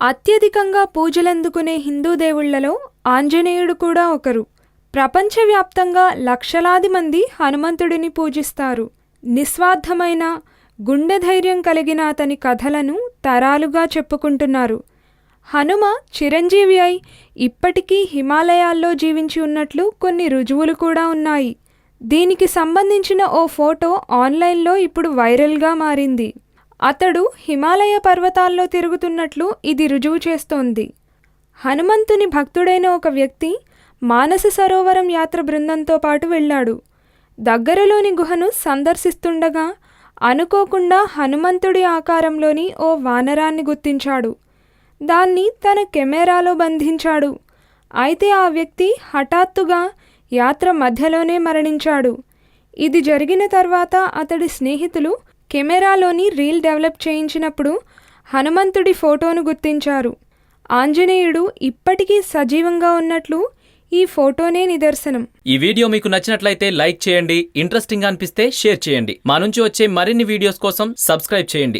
అత్యధికంగా పూజలందుకునే హిందూ దేవుళ్ళలో ఆంజనేయుడు కూడా ఒకరు. ప్రపంచవ్యాప్తంగా లక్షలాది మంది హనుమంతుడిని పూజిస్తారు. నిస్వార్థమైన గుండె ధైర్యం కలిగిన అతని కథలను తరాలుగా చెప్పుకుంటున్నారు. హనుమ చిరంజీవి అయి ఇప్పటికీ హిమాలయాల్లో జీవించి ఉన్నట్లు కొన్ని రుజువులు కూడా ఉన్నాయి. దీనికి సంబంధించిన ఓ ఫోటో ఆన్లైన్లో ఇప్పుడు వైరల్గా మారింది. అతడు హిమాలయ పర్వతాల్లో తిరుగుతున్నట్లు ఇది రుజువు చేస్తోంది. హనుమంతుని భక్తుడైన ఒక వ్యక్తి మానస సరోవరం యాత్ర బృందంతో పాటు వెళ్ళాడు. దగ్గరలోని గుహను సందర్శిస్తుండగా అనుకోకుండా హనుమంతుడి ఆకారంలోని ఓ వానరాన్ని గుర్తించాడు. దాన్ని తన కెమెరాలో బంధించాడు. అయితే ఆ వ్యక్తి హఠాత్తుగా యాత్ర మధ్యలోనే మరణించాడు. ఇది జరిగిన తర్వాత అతడి స్నేహితులు కెమెరాలోని రీల్ డెవలప్ చేయించినప్పుడు హనుమంతుడి ఫోటోను గుర్తించారు. ఆంజనేయుడు ఇప్పటికీ సజీవంగా ఉన్నట్లు ఈ ఫోటోనే నిదర్శనం. ఈ వీడియో మీకు నచ్చినట్లయితే లైక్ చేయండి ఇంట్రెస్టింగ్ అనిపిస్తే షేర్ చేయండి. మా నుంచి వచ్చే మరిన్ని వీడియోస్ కోసం సబ్స్క్రైబ్ చేయండి.